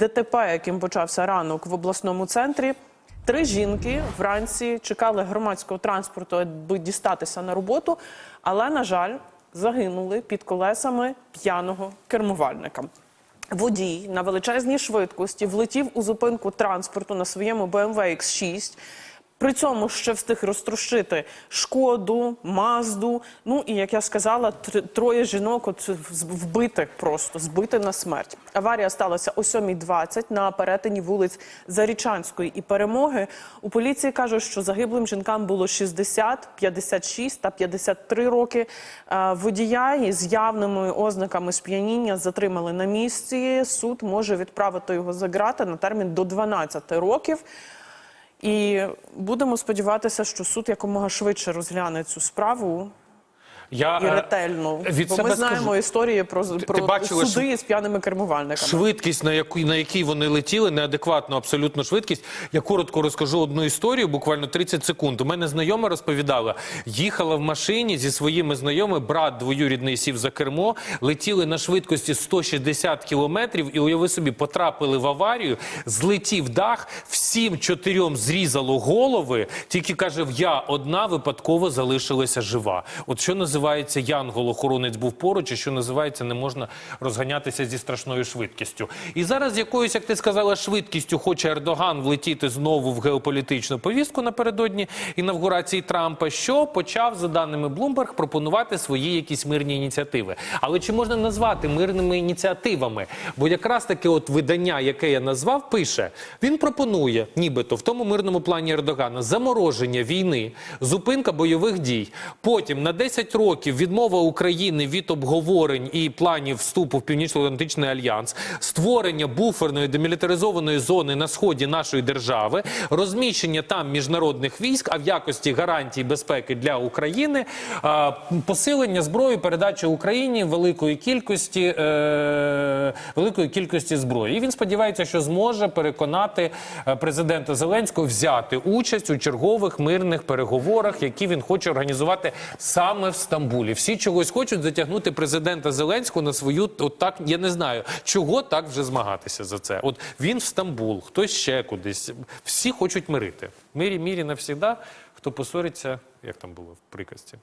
ДТП, яким почався ранок в обласному центрі. Три жінки вранці чекали громадського транспорту, аби дістатися на роботу, але, на жаль, загинули під колесами п'яного кермувальника. Водій на величезній швидкості влетів у зупинку транспорту на своєму BMW X6. При цьому ще встиг розтрощити шкоду, мазду. Ну і як я сказала, тр- троє жінок от з- вбитих просто збити на смерть. Аварія сталася о 7.20 на перетині вулиць Зарічанської і Перемоги. У поліції кажуть, що загиблим жінкам було 60, 56 та 53 роки. Е, Водія із явними ознаками сп'яніння затримали на місці. Суд може відправити його за ґрати на термін до 12 років. І будемо сподіватися, що суд якомога швидше розгляне цю справу Я і е, ретельно. від Бо себе ми знаємо скажу, історії про, про бачила, суди з п'яними кермувальниками. Швидкість, на яку на якій вони летіли, неадекватно абсолютно швидкість. Я коротко розкажу одну історію, буквально 30 секунд. У мене знайома розповідала, їхала в машині зі своїми знайомими, брат двоюрідний сів за кермо, летіли на швидкості 160 кілометрів, і уяви собі, потрапили в аварію, злетів дах, всім чотирьом зрізало голови. Тільки каже, я одна випадково залишилася жива. От що називається янгол-охоронець був поруч, і що називається, не можна розганятися зі страшною швидкістю. І зараз якоюсь, як ти сказала, швидкістю хоче Ердоган влетіти знову в геополітичну повістку напередодні інавгурації Трампа, що почав, за даними Bloomberg, пропонувати свої якісь мирні ініціативи. Але чи можна назвати мирними ініціативами? Бо якраз таке от видання, яке я назвав, пише: він пропонує, нібито в тому мирному плані Ердогана, замороження війни, зупинка бойових дій. Потім на 10 років відмова України від обговорень і планів вступу в Північно-Атлантичний альянс, створення буферної демілітаризованої зони на сході нашої держави, розміщення там міжнародних військ, а в якості гарантій безпеки для України, посилення зброї, передача Україні великої кількості, е, великої кількості зброї. І він сподівається, що зможе переконати е, президента Зеленського взяти участь у чергових мирних переговорах, які він хоче організувати саме в Стамбулі. Всі чогось хочуть затягнути президента Зеленського на свою, от так я не знаю, чого так вже змагатися за це. От він в Стамбул, хтось ще кудись. Всі хочуть мирити. Мирі, мірі навсіда. Хто посориться, як там було в приказці.